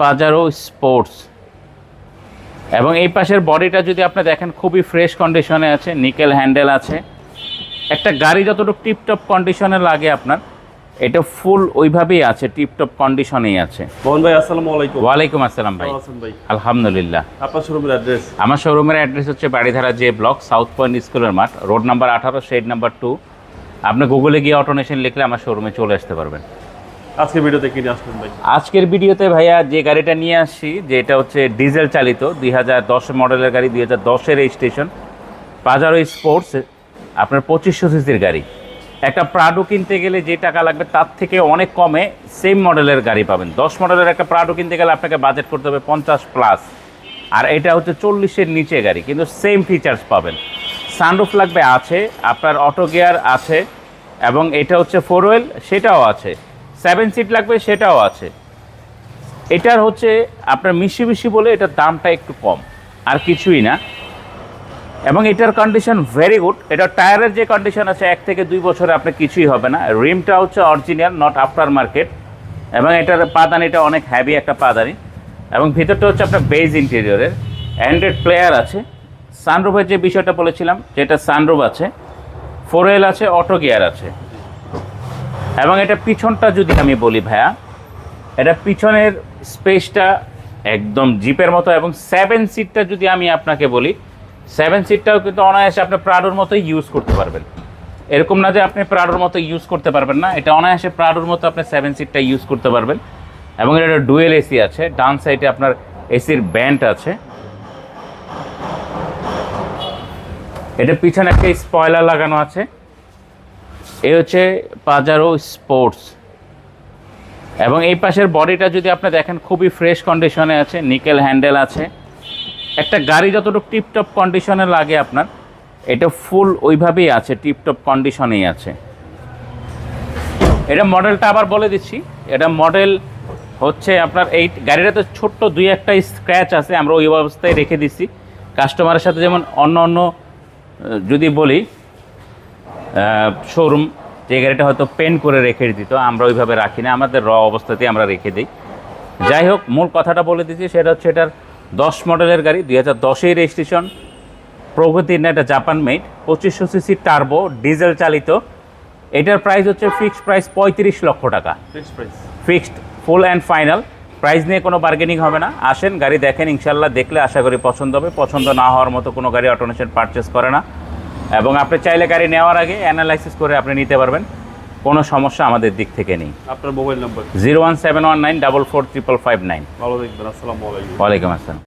Pajero sports এবং এই পাশের বডিটা যদি আপনি দেখেন খুবই ফ্রেশ কন্ডিশনে আছে নিকেল হ্যান্ডেল আছে। একটা গাড়ি যতটুকু টিপটপ কন্ডিশনে লাগে আপনার এটা ফুল ওইভাবেই আছে টিপটপ কন্ডিশনেই আছে। মোহন ভাই আসসালামু আলাইকুম। ওয়ালাইকুম আসসালাম ভাই। আলহামদুলিল্লাহ। আপনার শোরুমের অ্যাড্রেস আমার শোরুমের অ্যাড্রেস হচ্ছে Baridhara J block South Point স্কুলের মাঠ রোড নাম্বার আঠারো শেড নাম্বার টু আপনি গুগলে গিয়ে অটোনেশন লিখলে আমার শোরুমে চলে আসতে পারবেন। আজকে ভিডিওতে কিনে আসলেন ভাই? আজকের ভিডিওতে ভাইয়া যে গাড়িটা নিয়ে আসছি যে এটা হচ্ছে ডিজেল চালিত, দুই হাজার দশ মডেলের গাড়ি, দুই হাজার দশের রেজিস্ট্রেশন পাজারো স্পোর্টস আপনার পঁচিশশো সিসির গাড়ি। একটা প্রাডো কিনতে গেলে যে টাকা লাগবে তার থেকে অনেক কমে সেম মডেলের গাড়ি পাবেন। দশ মডেলের একটা প্রাডো কিনতে গেলে আপনাকে বাজেট করতে হবে পঞ্চাশ প্লাস আর এটা হচ্ছে চল্লিশের নিচে গাড়ি, কিন্তু সেম ফিচার্স পাবেন। সানরুফ লাগবে আছে, আপনার অটো গিয়ার আছে, এবং এটা হচ্ছে ফোর হুইল সেটাও আছে। সেভেন সিট লাগবে, সেটাও আছে। এটার হচ্ছে আপনার মিশি মিশি বলে এটার দামটা একটু কম, আর কিছুই না। এবং এটার কন্ডিশন ভেরি গুড এটা টায়ারের যে কন্ডিশন আছে, এক থেকে দুই বছরে আপনার কিছুই হবে না। রিমটা হচ্ছে অরিজিনাল নট আফটার মার্কেট এবং এটার পাদানিটা অনেক হ্যাভি একটা পাদানি। এবং ভিতরটা হচ্ছে আপনার বেজ ইন্টেরিয়রের অ্যান্ড্রয়েড প্লেয়ার আছে। সানরুফের যে বিষয়টা বলেছিলাম, যেটা সানরুফ আছে। ফোর আছে অটো গিয়ার আছে। এবং এটা পিছনটা যদি আমি বলি ভাইয়া, এটা পিছনের স্পেসটা একদম জিপের মতো এবং সেভেন সিটটা যদি আমি আপনাকে বলি সেভেন সিটটাও কিন্তু অনায়াসে আপনি প্রাডোর মতোই ইউজ করতে পারবেন। এরকম না যে আপনি প্রাডোর মতো ইউজ করতে পারবেন না, এটা অনায়াসে প্রাডোর মতো আপনি সেভেন সিটটা ইউজ করতে পারবেন। এবং এটা ডুয়েল এসি আছে, ডান সাইডে আপনার এসির ব্যান্ড আছে। এটা পিছনে একটা স্পয়লার লাগানো আছে। এই হচ্ছে পাজারো স্পোর্টস এবং এই পাশের বডিটা যদি আপনি দেখেন, খুবই ফ্রেশ কন্ডিশনে আছে নিকেল হ্যান্ডেল আছে। একটা গাড়ি যতটুকু টিপটপ কন্ডিশনে লাগে আপনার, এটা ফুল ওইভাবেই আছে টিপটপ কন্ডিশনেই আছে। এটা মডেলটা আবার বলে দিচ্ছি, এটা মডেল হচ্ছে আপনার এই গাড়িটাতে ছোট্ট দুই একটা স্ক্র্যাচ আছে, আমরা ওই অবস্থায় রেখে দিচ্ছি। কাস্টমারের সাথে যেমন অন্য অন্য যদি বলি শোরুম যে গাড়িটা হয়তো পেন করে রেখে দিত আমরা ওইভাবে রাখি না আমাদের র অবস্থাতেই আমরা রেখে দিই। যাই হোক মূল কথাটা বলে দিচ্ছি সেটা হচ্ছে এটার দশ মডেলের গাড়ি দুই হাজার দশের রেজিস্ট্রেশন প্রগতির না এটা জাপান মেড পঁচিশশো সিসি টার্বো ডিজেল চালিত। এটার প্রাইস হচ্ছে ফিক্সড প্রাইস পঁয়ত্রিশ লক্ষ টাকা। Fixed full and final price নিয়ে কোনো বার্গেনিং হবে না। আসেন গাড়ি দেখেন ইনশাল্লাহ দেখলে আশা করি পছন্দ হবে। পছন্দ না হওয়ার মতো কোনো গাড়ি অটোনেশন পারচেস করে না। এবং আপনি চাইলে গাড়ি নেওয়ার আগে অ্যানালাইসিস করে আপনি নিতে পারবেন। কোনো সমস্যা আমাদের দিক থেকে নেই। আপনার mobile number zero one seven one nine double four triple five nine. ভালো দেখবেন আসসালামু আলাইকুম। ওয়ালাইকুম আসসালাম।